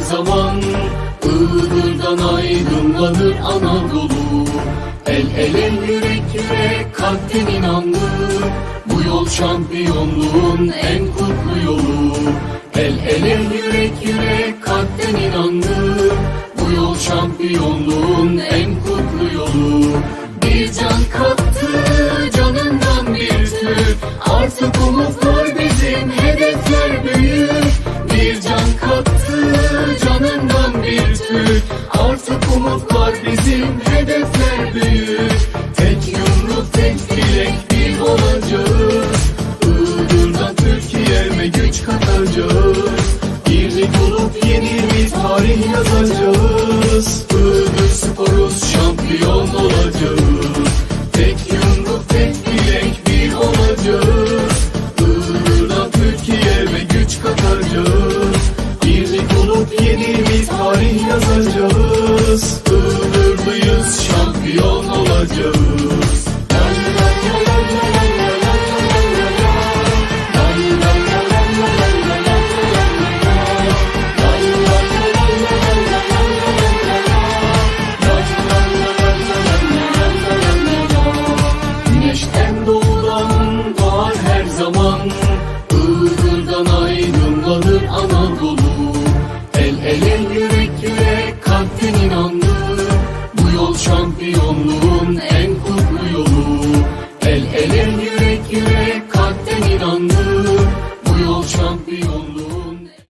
zaman. Iğdır'dan aydınlanır Anadolu. El ele yürek yürek kalpten inandı Bu yol şampiyonluğun en kutlu yolu. El ele yürek yürek kalpten inandı Bu yol şampiyonluğun en kutlu yolu. Bir can kattı büyük. Tek yumruk tek dilek bir olacağız Iğdır'dan Türkiye'me güç katacağız Birlik olup yeni bir tarih yazacağız. Iğdır sporuz şampiyon olacağız. Tek yumruk tek dilek bir olacağız Iğdır'dan Türkiye'me güç katacağız Birlik olup yeni bir tarih yazacağız yürek yürek